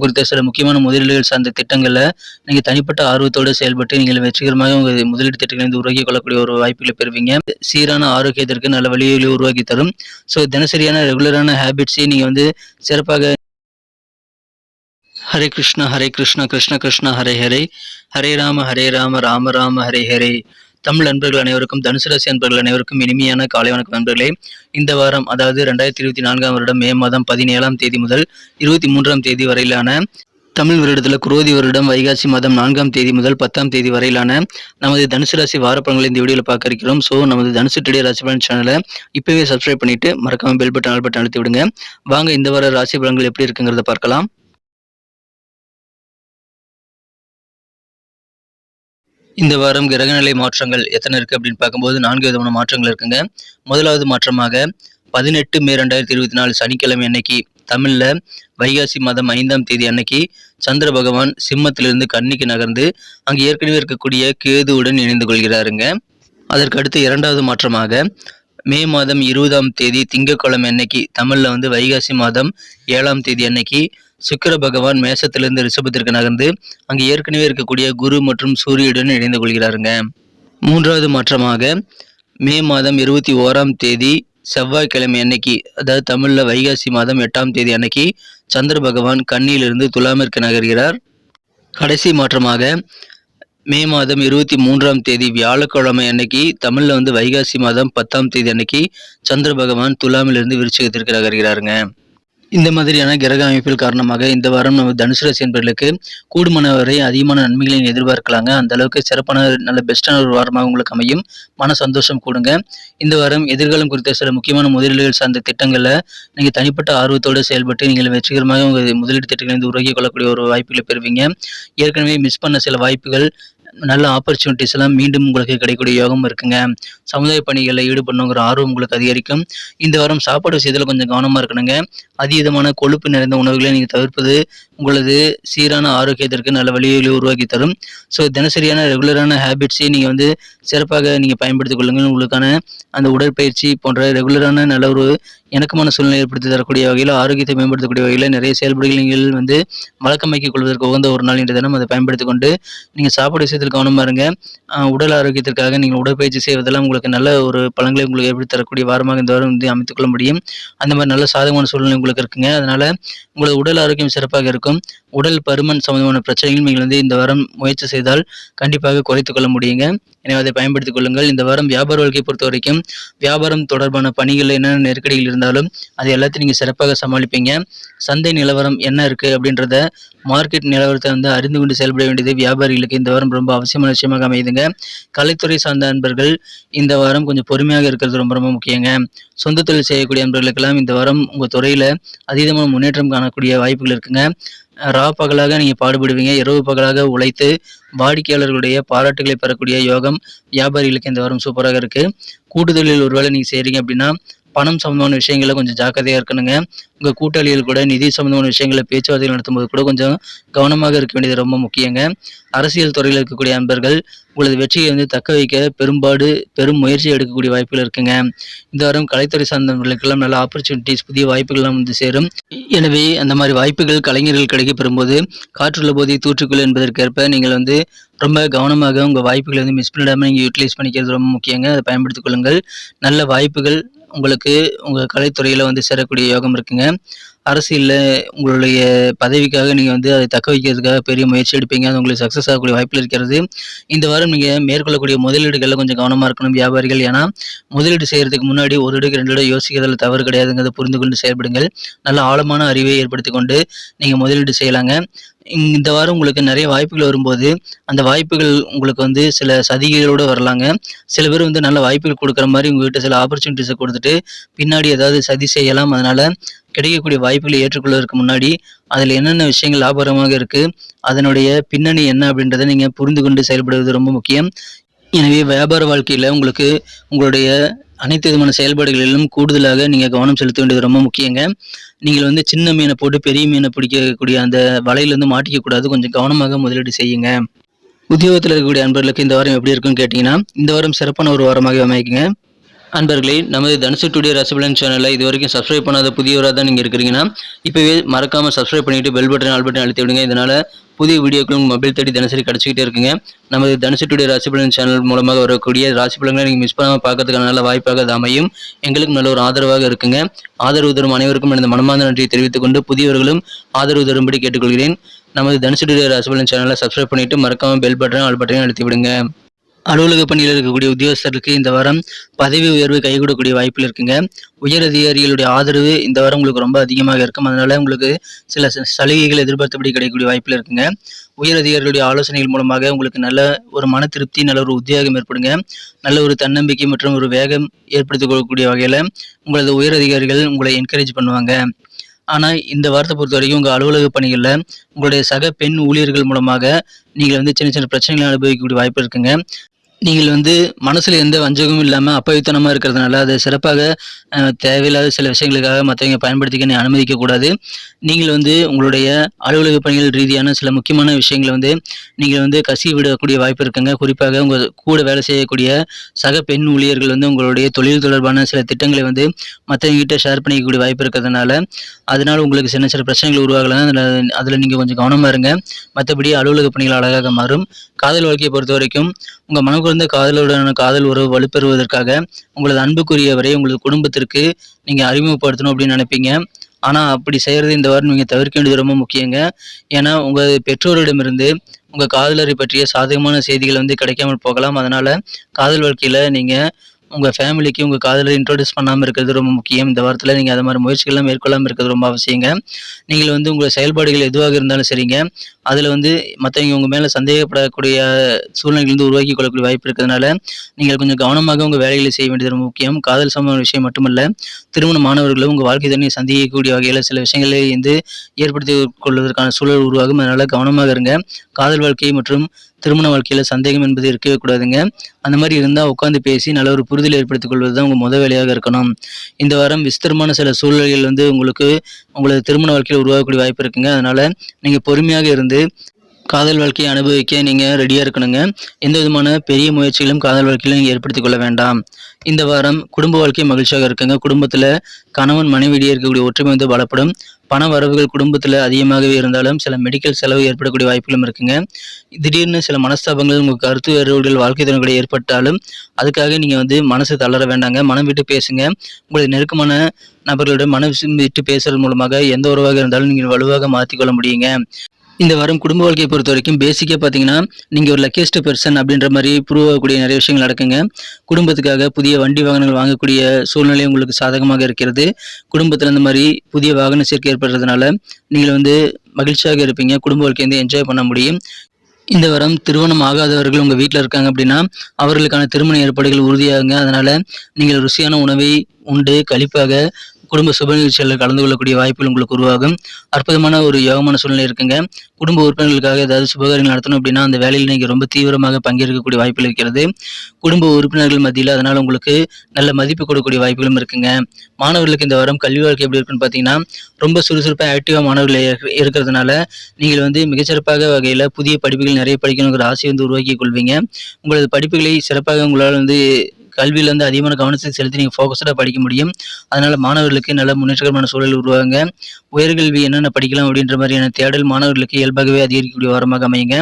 குறித்த சில முக்கியமான முதலீடுகள் சார்ந்த திட்டங்களில் நீங்க தனிப்பட்ட ஆர்வத்தோடு செயல்பட்டு நீங்கள் வெற்றிகரமாக உங்கள் முதலீடு திட்டங்களை வந்து உருவாக்கி கொள்ளக்கூடிய ஒரு வாய்ப்புகளை பெறுவீங்க. சீரான ஆரோக்கியத்திற்கு நல்ல வழிகளை உருவாக்கி தரும். ஸோ தினசரியான ரெகுலரான ஹேபிட்ஸை நீங்க வந்து சிறப்பாக ஹரே கிருஷ்ணா ஹரே கிருஷ்ணா கிருஷ்ண கிருஷ்ணா ஹரே ஹரே. ஹரே ராம ஹரே ராம ராம ராம ஹரே ஹரே. தமிழ் நண்பர்கள் அனைவருக்கும் தனுசு ராசி நண்பர்கள் அனைவருக்கும் இனிமையான காலை வணக்கம் நண்பர்களே. இந்த வாரம் அதாவது ரெண்டாயிரத்தி இருபத்தி நான்காம் வருடம் மே மாதம் பதினேழாம் தேதி முதல் இருபத்தி மூன்றாம் தேதி வரையிலான தமிழ் வருடத்தில் குரோதி வருடம் வைகாசி மாதம் நான்காம் தேதி முதல் பத்தாம் தேதி வரையிலான நமது தனுசு ராசி வாரப்படங்களை இந்த வீடியோவில் பார்க்க இருக்கிறோம். ஸோ நமது தனுசு டுடே ராசி பலன் சேனலை இப்போவே சப்ஸ்கிரைப் பண்ணிட்டு மறக்காமல் பெல் பட்டன் ஆல் பட்டன் அழுத்தி விடுங்க. வாங்க இந்த வார ராசி பலன்கள் எப்படி இருக்குங்கிறத பார்க்கலாம். இந்த வாரம் கிரகநிலை மாற்றங்கள் எத்தனை இருக்கு அப்படின்னு பார்க்கும்போது நான்கு விதமான மாற்றங்கள் இருக்குங்க. முதலாவது மாற்றமாக பதினெட்டு மே ரெண்டாயிரத்தி இருபத்தி நாலு சனிக்கிழமை அன்னைக்கு தமிழ்ல வைகாசி மாதம் ஐந்தாம் தேதி அன்னைக்கு சந்திர பகவான் சிம்மத்திலிருந்து கன்னிக்கு நகர்ந்து அங்கு ஏற்கனவே இருக்கக்கூடிய கேதுவுடன் இணைந்து கொள்கிறாருங்க. அதற்கு அடுத்து இரண்டாவது மாற்றமாக மே மாதம் இருபதாம் தேதி திங்கட்கிழமை அன்னைக்கு தமிழ்ல வந்து வைகாசி மாதம் ஏழாம் தேதி அன்னைக்கு சுக்கிர பகவான் மேசத்திலிருந்து ரிஷபத்திற்கு நகர்ந்து அங்கு ஏற்கனவே இருக்கக்கூடிய குரு மற்றும் சூரியனுடன் இணைந்து கொள்கிறாருங்க. மூன்றாவது மாற்றமாக மே மாதம் இருபத்தி ஓராம் தேதி செவ்வாய்க்கிழமை அன்னைக்கு அதாவது தமிழில் வைகாசி மாதம் எட்டாம் தேதி அன்னைக்கு சந்திர பகவான் கண்ணியிலிருந்து துலாமிற்கு நகர்கிறார். கடைசி மாற்றமாக மே மாதம் இருபத்தி மூன்றாம் தேதி வியாழக்கிழமை அன்னைக்கு தமிழில் வந்து வைகாசி மாதம் பத்தாம் தேதி அன்னைக்கு சந்திர பகவான் துலாமிலிருந்து விருச்சிகத்திற்கு நகர்கிறாருங்க. இந்த மாதிரியான கிரக அமைப்பில் காரணமாக இந்த வாரம் நம்ம தனுசு ராசி என்பவர்களுக்கு கூடுமான வரை அதிகமான நன்மைகளை எதிர்பார்க்கலாங்க. அந்த அளவுக்கு சிறப்பான நல்ல பெஸ்டான ஒரு வாரமாக உங்களுக்கு அமையும். மன சந்தோஷம் கூடுங்க. இந்த வாரம் எதிர்காலம் குறித்த சில முக்கியமான முதலீடுகள் சார்ந்த திட்டங்களில் நீங்கள் தனிப்பட்ட ஆர்வத்தோடு செயல்பட்டு நீங்கள் வெற்றிகரமாக உங்கள் முதலீடு திட்டங்களை வந்து உருவாக்கி கொள்ளக்கூடிய ஒரு வாய்ப்புகளை பெறுவீங்க. ஏற்கனவே மிஸ் பண்ண சில வாய்ப்புகள் நல்ல ஆப்பர்ச்சுனிட்டிஸ் எல்லாம் மீண்டும் உங்களுக்கு கிடைக்கக்கூடிய யோகம் இருக்குங்க. சமுதாய பணிகளில் ஈடுபடணுங்கிற ஆர்வம் உங்களுக்கு அதிகரிக்கும். இந்த வாரம் சாப்பாடு விஷயத்தில் கொஞ்சம் கவனமாக இருக்கணுங்க. அதீதமான கொழுப்பு நிறைந்த உணவுகளை நீங்கள் தவிர்ப்பது உங்களது சீரான ஆரோக்கியத்திற்கு நல்ல வழிகளை உருவாக்கி தரும். ஸோ தினசரியான ரெகுலரான ஹேபிட்ஸை நீங்கள் வந்து சிறப்பாக நீங்கள் பயன்படுத்திக் கொள்ளுங்கள். உங்களுக்கான அந்த உடற்பயிற்சி போன்ற ரெகுலரான நல்ல ஒரு இணக்கமான சூழ்நிலை ஏற்படுத்தி தரக்கூடிய வகையில் ஆரோக்கியத்தை மேம்படுத்தக்கூடிய வகையில் நிறைய செயல்பாடுகள் நீங்கள் வந்து வழக்கமாக்கிக் கொள்வதற்கு உகந்த ஒரு நாள் இன்றைய தினம். அதை பயன்படுத்தி கொண்டு நீங்கள் சாப்பாடு விஷயத்தில் கவனமாக இருங்க. உடல் ஆரோக்கியத்திற்காக நீங்கள் உடற்பயிற்சி செய்வதெல்லாம் உங்களுக்கு நல்ல ஒரு பலன்களை உங்களுக்கு ஏற்படுத்தி தரக்கூடிய வாரமாக இந்த வாரம் வந்து அமைத்துக் கொள்ள முடியும். அந்த மாதிரி நல்ல சாதகமான சூழ்நிலை உங்களுக்கு இருக்குங்க. அதனால் உங்களது உடல் ஆரோக்கியம் சிறப்பாக இருக்கும். உடல் பருமன் சம்பந்தமான பிரச்சனைகள் நீங்கள் வந்து இந்த வாரம் முயற்சி செய்தால் கண்டிப்பாக குறைத்துக் கொள்ள முடியுங்க. எனவே அதை பயன்படுத்திக் கொள்ளுங்கள். இந்த வாரம் வியாபார வாழ்க்கையை பொறுத்த வரைக்கும் வியாபாரம் தொடர்பான பணிகள் என்னென்ன நெருக்கடிகள் இருந்தாலும் அது எல்லாத்தையும் நீங்கள் சிறப்பாக சமாளிப்பீங்க. சந்தை நிலவரம் என்ன இருக்குது அப்படின்றத மார்க்கெட் நிலவரத்தை வந்து அறிந்து கொண்டு செயல்பட வேண்டியது வியாபாரிகளுக்கு இந்த வாரம் ரொம்ப அவசியமான விஷயமாக அமையுதுங்க. கலைத்துறை சார்ந்த நண்பர்கள் இந்த வாரம் கொஞ்சம் பொறுமையாக இருக்கிறது ரொம்ப ரொம்ப முக்கியங்க. சொந்த தொழில் செய்யக்கூடிய நண்பர்களுக்கெல்லாம் இந்த வாரம் உங்கள் துறையில் அதீதமான முன்னேற்றம் காணக்கூடிய வாய்ப்புகள் இருக்குங்க. ரா பகலாக நீங்கள் பாடுபடுவீங்க. இரவு பகலாக உழைத்து வாடிக்கையாளர்களுடைய பாராட்டுகளை பெறக்கூடிய யோகம் வியாபாரிகளுக்கு இந்த வாரம் சூப்பராக இருக்குது கூட்டுதலில் ஒருவேளை நீங்கள் செய்கிறீங்க அப்படின்னா பணம் சம்மந்தமான விஷயங்களை கொஞ்சம் ஜாக்கிரதையாக இருக்கணுங்க. உங்கள் கூட்டாளிகள் கூட நிதி சம்மந்தமான விஷயங்களை பேச்சுவார்த்தை நடத்தும்போது கூட கொஞ்சம் கவனமாக இருக்க வேண்டியது ரொம்ப முக்கியங்க. அரசியல் துறையில் இருக்கக்கூடிய அன்பர்கள் உங்களது வெற்றியை வந்து தக்க வைக்க பெரும்பாடு பெரும் முயற்சி எடுக்கக்கூடிய வாய்ப்புகள் இருக்குங்க. இந்த வாரம் கலைத்துறை சார்ந்தவர்களுக்கெல்லாம் நல்ல ஆப்பர்ச்சுனிட்டிஸ் புதிய வாய்ப்புகள்லாம் வந்து சேரும். எனவே அந்த மாதிரி வாய்ப்புகள் கலைஞர்கள் கிடைக்க பெறும்போது காற்றுள்ள போதை தூற்றுக்குள் என்பதற்கேற்ப நீங்கள் வந்து ரொம்ப கவனமாக உங்கள் வாய்ப்புகளை வந்து மிஸ் பண்ணிடாமல் நீங்கள் யூட்டிலைஸ் பண்ணிக்கிறது ரொம்ப முக்கியங்க. அதை பயன்படுத்திக் கொள்ளுங்கள். நல்ல வாய்ப்புகள் உங்களுக்கு உங்கள் கலைத்துறையில் வந்து சேரக்கூடிய யோகம் இருக்குங்க. அரசியலில் உங்களுடைய பதவிக்காக நீங்கள் வந்து அதை தக்க வைக்கிறதுக்காக பெரிய முயற்சி எடுப்பீங்க. அது உங்களுக்கு சக்ஸஸ் ஆகக்கூடிய வாய்ப்பில் இருக்கிறது. இந்த வாரம் நீங்கள் மேற்கொள்ளக்கூடிய முதலீடுகளில் கொஞ்சம் கவனமாக இருக்கணும் வியாபாரிகள். ஏன்னா முதலீடு செய்கிறதுக்கு முன்னாடி ஒரு இடக்கு ரெண்டு இடம் யோசிக்கிறதுல தவறு கிடையாதுங்கிறத புரிந்து கொண்டு செயல்படுங்கள். நல்ல ஆழமான அறிவை ஏற்படுத்தி கொண்டு நீங்கள் முதலீடு செய்யலாங்க. இந்த வாரம் உங்களுக்கு நிறைய வாய்ப்புகள் வரும்போது அந்த வாய்ப்புகள் உங்களுக்கு வந்து சில சதிகளோடு வரலாங்க. சில பேர் வந்து நல்ல வாய்ப்புகள் கொடுக்குற மாதிரி உங்ககிட்ட சில ஆப்பர்ச்சுனிட்டிஸை கொடுத்துட்டு பின்னாடி ஏதாவது சதி செய்யலாம். அதனால் கிடைக்கக்கூடிய வாய்ப்புகளை ஏற்றுக்கொள்வதற்கு முன்னாடி அதில் என்னென்ன விஷயங்கள் லாபகரமாக இருக்குது அதனுடைய பின்னணி என்ன அப்படின்றத நீங்கள் புரிந்து கொண்டு செயல்படுவது ரொம்ப முக்கியம். எனவே வியாபார வாழ்க்கையில் உங்களுக்கு உங்களுடைய அனைத்து விதமான செயல்பாடுகளிலும் கூடுதலாக நீங்கள் கவனம் செலுத்த வேண்டியது ரொம்ப முக்கியங்க. நீங்கள் வந்து சின்ன மீனை போட்டு பெரிய மீனை பிடிக்கக்கூடிய அந்த வலையிலேருந்து மாட்டிக்க கூடாது. கொஞ்சம் கவனமாக முதலீடு செய்யுங்க. உத்தியோகத்தில் இருக்கக்கூடிய அன்பர்களுக்கு இந்த வாரம் எப்படி இருக்குன்னு கேட்டிங்கன்னா இந்த வாரம் சிறப்பான ஒரு வாரமாக அமைக்குங்க. அன்பர்களே நமது தனுசு டுடே ரசபலன் சேனலை இது வரைக்கும் சப்ஸ்கிரைப் பண்ணாத புதியவராக தான் நீங்கள் இருக்கிறீங்கன்னா இப்போவே மறக்காமல் சப்ஸ்கிரைப் பண்ணிவிட்டு பெல் பட்டன் ஆல் பட்டன் அழுத்தி விடுங்க. இதனால் புதிய வீடியோக்களும் மொபைல் தேடி தினசரி கிடச்சிக்கிட்டே இருக்குங்க. நமது தனுசு டுடே ராசிபலன் சேனல் மூலமாக வரக்கூடிய ராசிபலன்களை நீங்கள் மிஸ் பண்ணாமல் பார்க்கறதுக்கான நல்ல வாய்ப்பாக அது அமையும். எங்களுக்கு நல்ல ஒரு ஆதரவாக இருக்குங்க. ஆதரவு தரும் அனைவருக்கும் எனது மனமார்ந்த நன்றியை தெரிவித்துக் கொண்டு புதியவர்களும் ஆதரவு தரும்படி கேட்டுக்கொள்கிறேன். நமது தனுசு டுடே ராசிபலன் சேனலை சப்ஸ்கிரைப் பண்ணிவிட்டு மறக்காமல் பெல் பட்டன் ஆல் பட்டனையும் அழுத்தி விடுங்க. அலுவலக பணியில் இருக்கக்கூடிய உத்தியோகஸ்தருக்கு இந்த வாரம் பதவி உயர்வு கைகூடக்கூடிய வாய்ப்பில் இருக்குங்க. உயர் அதிகாரிகளுடைய ஆதரவு இந்த வாரம் உங்களுக்கு ரொம்ப அதிகமாக இருக்கும். அதனால உங்களுக்கு சில சலுகைகள் எதிர்பார்த்தபடி கிடைக்கக்கூடிய வாய்ப்பில் இருக்குங்க. உயர் அதிகாரிகளுடைய ஆலோசனைகள் மூலமாக உங்களுக்கு நல்ல ஒரு மன திருப்தி நல்ல ஒரு உத்தியோகம் ஏற்படுங்க. நல்ல ஒரு தன்னம்பிக்கை மற்றும் ஒரு வேகம் ஏற்படுத்திக் கொள்ளக்கூடிய வகையில் உங்களது உயர் அதிகாரிகள் உங்களை என்கரேஜ் பண்ணுவாங்க. ஆனால் இந்த வாரத்தை பொறுத்த வரைக்கும் உங்கள் அலுவலக பணிகளில் உங்களுடைய சக பெண் ஊழியர்கள் மூலமாக நீங்கள் வந்து சின்ன சின்ன பிரச்சனைகளை அனுபவிக்கக்கூடிய வாய்ப்பு இருக்குங்க. நீங்கள் வந்து மனசில் எந்த வஞ்சகமும் இல்லாமல் அப்பவித்தனமாக இருக்கிறதுனால அதை சிறப்பாக தேவையில்லாத சில விஷயங்களுக்காக மற்றவங்க பயன்படுத்திக்க நீ அனுமதிக்கக்கூடாது நீங்கள் வந்து உங்களுடைய அலுவலக பணிகள் ரீதியான சில முக்கியமான விஷயங்களை வந்து நீங்கள் வந்து கசி விடக்கூடிய வாய்ப்பு இருக்குங்க. குறிப்பாக உங்கள் கூட வேலை செய்யக்கூடிய சக பெண் ஊழியர்கள் வந்து உங்களுடைய தொழில் தொடர்பான சில திட்டங்களை வந்து மற்றவங்ககிட்ட ஷேர் பண்ணிக்கக்கூடிய வாய்ப்பு இருக்கிறதுனால அதனால் உங்களுக்கு சின்ன சின்ன பிரச்சனைகள் உருவாகலாம். அதில் அதில் நீங்கள் கொஞ்சம் கவனமாக இருங்க. மற்றபடி அலுவலக பணிகள் அழகாக மாறும். காதல் வாழ்க்கையை பொறுத்த வரைக்கும் உங்கள் மனக்குறந்த காதலுடனான காதல் உறவு வலுப்பெறுவதற்காக உங்களது அன்புக்குரியவரை உங்களது குடும்பத்திற்கு நீங்கள் அறிமுகப்படுத்தணும் அப்படின்னு நினைப்பீங்க. ஆனால் அப்படி செய்கிறது இந்த வாரம் நீங்கள் தவிர்க்க வேண்டியது ரொம்ப முக்கியங்க. ஏன்னா உங்கள் பெற்றோரிடமிருந்து உங்கள் காதலரை பற்றிய சாதகமான செய்திகள் வந்து கிடைக்காமல் போகலாம். அதனால் காதல் வாழ்க்கையில் நீங்கள் உங்கள் ஃபேமிலிக்கு உங்கள் காதலரை இன்ட்ரோடியூஸ் பண்ணாமல் இருக்கிறது ரொம்ப முக்கியம். இந்த வாரத்தில் நீங்கள் அது மாதிரி முயற்சிகள்லாம் மேற்கொள்ளாமல் இருக்கிறது ரொம்ப அவசியங்க. நீங்கள் வந்து உங்கள் செயல்பாடுகள் எதுவாக இருந்தாலும் சரிங்க. அதில் வந்து மற்றவங்க உங்கள் மேலே சந்தேகப்படக்கூடிய சூழ்நிலைகள் வந்து உருவாக்கி கொள்ளக்கூடிய வாய்ப்பு இருக்கிறதுனால நீங்கள் கொஞ்சம் கவனமாக உங்கள் வேலைகளை செய்ய வேண்டியது ரொம்ப முக்கியம். காதல் சம்பந்த விஷயம் மட்டுமல்ல திருமண மாணவர்களும் உங்கள் வாழ்க்கை தண்ணியை சந்திக்கக்கூடிய வகையில் சில விஷயங்களை வந்து ஏற்படுத்தி கொள்வதற்கான சூழல் உருவாகும். அதனால் கவனமாக இருங்க. காதல் வாழ்க்கை மற்றும் திருமண வாழ்க்கையில் சந்தேகம் என்பது இருக்கவே கூடாதுங்க. அந்த மாதிரி இருந்தால் உட்காந்து பேசி நல்ல ஒரு புரிதல் ஏற்படுத்திக் கொள்வது தான் உங்கள் முத வேலையாக இருக்கணும். இந்த வாரம் விஸ்தரமான சில சூழ்நிலைகள் வந்து உங்களுக்கு உங்களது திருமண வாழ்க்கையில் உருவாகக்கூடிய வாய்ப்பு இருக்குங்க. அதனால் நீங்கள் பொறுமையாக இருந்து காதல் வாழ்க்கையை அனுபவிக்க நீங்கள் ரெடியாக இருக்கணுங்க. எந்த விதமான பெரிய முயற்சிகளும் காதல் வாழ்க்கையிலும் நீங்கள் ஏற்படுத்திக் கொள்ள வேண்டாம். இந்த வாரம் குடும்ப வாழ்க்கை மகிழ்ச்சியாக இருக்குங்க. குடும்பத்தில் கணவன் மனைவியிடையே இருக்கக்கூடிய ஒற்றுமை வந்து பலப்படும். பண வரவுகள் குடும்பத்தில் அதிகமாகவே இருந்தாலும் சில மெடிக்கல் செலவு ஏற்படக்கூடிய வாய்ப்புகளும் இருக்குங்க. திடீர்னு சில மனஸ்தாபங்கள் உங்கள் கருத்து வேறுபாடுகள் வாழ்க்கை கூட ஏற்பட்டாலும் அதுக்காக நீங்கள் வந்து மனசு தளர வேண்டாங்க. மனம் விட்டு பேசுங்க. உங்களுக்கு நெருக்கமான நபர்களுடன் மனம் விட்டு பேசுறது மூலமாக எந்த உறவாக இருந்தாலும் நீங்கள் வலுவாக மாற்றிக்கொள்ள முடியுங்க. இந்த வாரம் குடும்ப வாழ்க்கையை பொறுத்த வரைக்கும் பேசிக்காக பார்த்தீங்கன்னா நீங்கள் ஒரு லக்கியஸ்ட் பெர்சன் அப்படின்ற மாதிரி ப்ரூவ் ஆகக்கூடிய நிறைய விஷயங்கள் நடக்குங்க. குடும்பத்துக்காக புதிய வண்டி வாகனங்கள் வாங்கக்கூடிய சூழ்நிலை உங்களுக்கு சாதகமாக இருக்கிறது. குடும்பத்தில் இந்த மாதிரி புதிய வாகன சேர்க்கை ஏற்படுறதுனால நீங்கள் வந்து மகிழ்ச்சியாக இருப்பீங்க. குடும்ப வாழ்க்கையை வந்து என்ஜாய் பண்ண முடியும். இந்த வாரம் திருமணம் ஆகாதவர்கள் உங்கள் வீட்டில் இருக்காங்க அப்படின்னா அவர்களுக்கான திருமண ஏற்பாடுகள் உறுதியாகுங்க. அதனால் நீங்கள் ருசியான உணவை உண்டு கழிப்பாக குடும்ப சுப நிகழ்ச்சிகளில் கலந்து கொள்ளக்கூடிய வாய்ப்புகள் உங்களுக்கு உருவாகும். அற்புதமான ஒரு யோகமான சூழ்நிலை இருக்குங்க. குடும்ப உறுப்பினர்களுக்காக ஏதாவது சுபகாரியங்கள் நடத்தணும் அப்படின்னா அந்த வேலையில் நீங்கள் ரொம்ப தீவிரமாக பங்கேற்கக்கூடிய வாய்ப்புகள் இருக்கிறது. குடும்ப உறுப்பினர்கள் மத்தியில் அதனால் உங்களுக்கு நல்ல மதிப்பு கொடுக்கக்கூடிய வாய்ப்புகளும் இருக்குங்க. மாணவர்களுக்கு இந்த வாரம் கல்வி வாழ்க்கை எப்படி இருக்குன்னு பார்த்தீங்கன்னா ரொம்ப சுறுசுறுப்பாக ஆக்டிவாக மாணவர்கள் இருக்கிறதுனால நீங்கள் வந்து மிகச்சிறப்பாக வகையில் புதிய படிப்புகள் நிறைய படிக்கணுங்கிற ஆசையை வந்து உருவாக்கி கொள்வீங்க. உங்களது படிப்புகளை சிறப்பாக உங்களால் வந்து கல்வியில் வந்து அதிகமான கவனத்தை செலுத்தி நீங்கள் ஃபோக்கஸ்டாக படிக்க முடியும். அதனால் மாணவர்களுக்கு நல்ல முன்னேற்றகரமான சூழல் உருவாங்க உயர்கல்வி என்னென்ன படிக்கலாம் அப்படின்ற மாதிரியான தேடல் மாணவர்களுக்கு இயல்பாகவே அதிகரிக்கக்கூடிய வாரமாக அமையுங்க.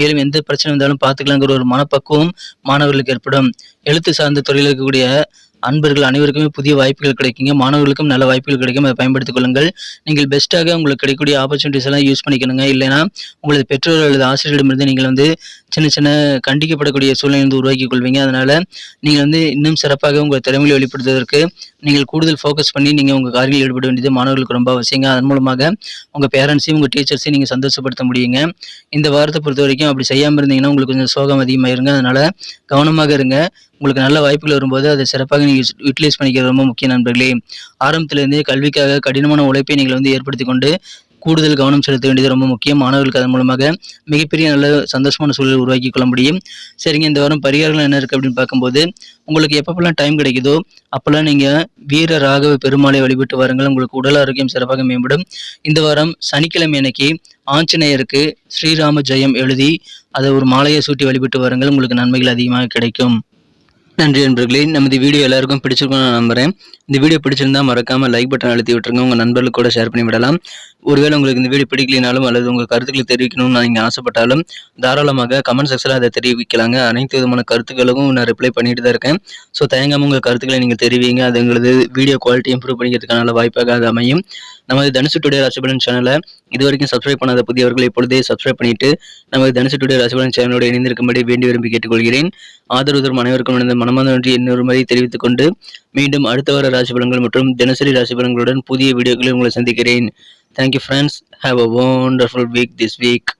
மேலும் எந்த பிரச்சனை வந்தாலும் பார்த்துக்கலாங்கிற ஒரு மனப்பக்குவம் மாணவர்களுக்கு ஏற்படும். எழுத்து சார்ந்த துறையில் இருக்கக்கூடிய அன்பர்கள் அனைவருக்குமே புதிய வாய்ப்புகள் கிடைக்குங்க. மாணவர்களுக்கும் நல்ல வாய்ப்புகள் கிடைக்கும். அதை பயன்படுத்திக் கொள்ளுங்கள். நீங்கள் பெஸ்ட்டாக உங்களுக்கு கிடைக்கக்கூடிய ஆப்பர்ச்சுனிட்டிஸ் எல்லாம் யூஸ் பண்ணிக்கணுங்க. இல்லைன்னா உங்களது பெற்றோர் அல்லது ஆசிரியரிடமிருந்து நீங்கள் வந்து சின்ன சின்ன கண்டிக்கப்படக்கூடிய சூழ்நிலை வந்து உருவாக்கி கொள்வீங்க. அதனால் நீங்கள் வந்து இன்னும் சிறப்பாக உங்கள் திறமையை வெளிப்படுத்துவதற்கு நீங்கள் கூடுதல் ஃபோக்கஸ் பண்ணி நீங்கள் உங்கள் காரியங்களில் ஈடுபட வேண்டியது மாணவர்களுக்கு ரொம்ப அவசியங்க. அதன் மூலமாக உங்கள் பேரண்ட்ஸையும் உங்கள் டீச்சர்ஸையும் நீங்கள் சந்தோஷப்படுத்த முடியுங்க. இந்த வாரத்தை பொறுத்த வரைக்கும் அப்படி செய்யாமல் இருந்தீங்கன்னா உங்களுக்கு கொஞ்சம் சோகம் அதிகமாயிருங்க. அதனால் கவனமாக இருங்க. உங்களுக்கு நல்ல வாய்ப்புகள் வரும்போது அதை சிறப்பாக நீங்கள் யூட்டிலைஸ் பண்ணிக்கிறது ரொம்ப முக்கிய நண்பர்களே. ஆரம்பத்திலேருந்தே கல்விக்காக கடினமான உழைப்பை நீங்கள் வந்து ஏற்படுத்தி கொண்டு கூடுதல் கவனம் செலுத்த வேண்டியது ரொம்ப முக்கியம். மாணவர்களுக்கு அதன் மூலமாக மிகப்பெரிய நல்ல சந்தோஷமான சூழல் உருவாக்கி கொள்ள முடியும். சரிங்க இந்த வாரம் பரிகாரங்கள் என்ன இருக்குது அப்படின்னு பார்க்கும்போது உங்களுக்கு எப்பப்பெல்லாம் டைம் கிடைக்குதோ அப்போல்லாம் நீங்கள் வீர ராகவ பெருமாளை வழிபட்டு வாருங்கள். உங்களுக்கு உடல் ஆரோக்கியம் சிறப்பாக மேம்படும். இந்த வாரம் சனிக்கிழமை அன்னைக்கு ஆஞ்சநேயருக்கு ஸ்ரீராம ஜெயம் எழுதி அதை ஒரு மாலையை சூட்டி வழிபட்டு வாருங்கள். உங்களுக்கு நன்மைகள் அதிகமாக கிடைக்கும். நன்றி நண்பர்களே நமது வீடியோ எல்லாருக்கும் பிடிச்சிருக்கும் நான் நம்புறேன். இந்த வீடியோ பிடிச்சிருந்தா மறக்காம லைக் பட்டன் அழுத்தி விட்டுருங்க. உங்க நண்பர்களுக்கு கூட ஷேர் பண்ணி விடலாம். ஒருவேளை உங்களுக்கு இந்த வீடியோ பிடிக்கலினாலும் அல்லது உங்க கருத்துக்களை தெரிவிக்கணும்னு நீங்கள் ஆசைப்பட்டாலும் தாராளமாக கமெண்ட் செக்ஷனில் அதை தெரிவிக்கலாங்க. அனைத்து விதமான கருத்துக்களுக்கும் நான் ரிப்ளை பண்ணிட்டு தான் இருக்கேன். ஸோ தயங்காமல் உங்கள் கருத்துக்களை நீங்கள் தெரிவிங்க. அது எங்களது வீடியோ குவாலிட்டி இம்ப்ரூவ் பண்ணிக்கிறதுக்கான வாய்ப்பாக அது அமையும். நமது தனுசு டுடே ராசிபலன் சேனலை இது வரைக்கும் சப்ஸ்கிரைப் பண்ணாத புதியவர்கள் இப்பொழுதே சப்ஸ்கிரைப் பண்ணிட்டு நமது தனுசு டுடே ராசிபலன் சேனலோடு இணைந்திருக்கும்படி வேண்டி விரும்பி கேட்டுக்கொள்கிறேன். ஆதரவு தரும் அனைவருக்கும் எனது மனமார்ந்த நன்றி இன்னொரு முறை தெரிவித்துக் கொண்டு மீண்டும் அடுத்த வார ராசிபலன்கள் மற்றும் தினசரி ராசிபலன்களுடன் புதிய வீடியோக்களில் உங்களை சந்திக்கிறேன். Thank you friends have a wonderful week this week